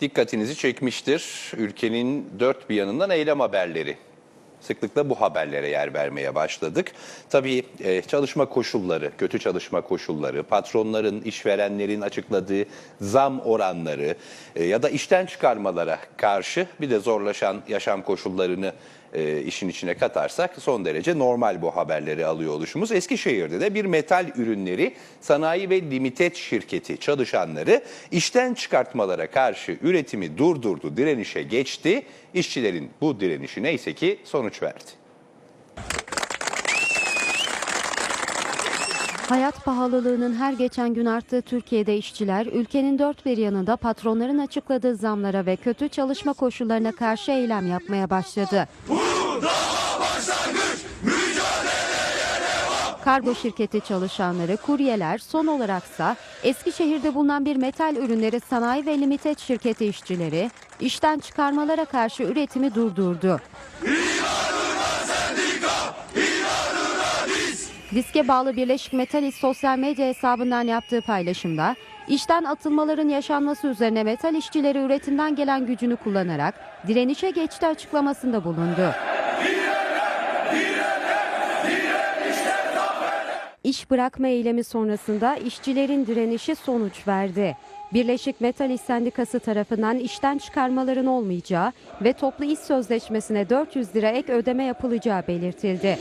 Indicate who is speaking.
Speaker 1: dikkatinizi çekmiştir. Ülkenin dört bir yanından eylem haberleri. Sıklıkla bu haberlere yer vermeye başladık. Tabii e, çalışma koşulları, kötü çalışma koşulları, patronların, işverenlerin açıkladığı zam oranları e, ya da işten çıkarmalara karşı bir de zorlaşan yaşam koşullarını e, işin içine katarsak son derece normal bu haberleri alıyor oluşumuz. Eskişehir'de de bir metal ürünleri sanayi ve limited şirketi çalışanları işten çıkartmalara karşı üretimi durdurdu, direnişe geçti. İşçilerin bu direnişi neyse ki sonuç verdi.
Speaker 2: Hayat pahalılığının her geçen gün arttığı Türkiye'de işçiler ülkenin dört bir yanında patronların açıkladığı zamlara ve kötü çalışma koşullarına karşı eylem yapmaya başladı. Kargo şirketi çalışanları, kuryeler, son olaraksa Eskişehir'de bulunan bir metal ürünleri sanayi ve limited şirketi işçileri işten çıkarmalara karşı üretimi durdurdu. Diske bağlı Birleşik Metalist sosyal medya hesabından yaptığı paylaşımda işten atılmaların yaşanması üzerine metal işçileri üretimden gelen gücünü kullanarak direnişe geçti açıklamasında bulundu. İş bırakma eylemi sonrasında işçilerin direnişi sonuç verdi. Birleşik Metal İş Sendikası tarafından işten çıkarmaların olmayacağı ve toplu iş sözleşmesine 400 lira ek ödeme yapılacağı belirtildi.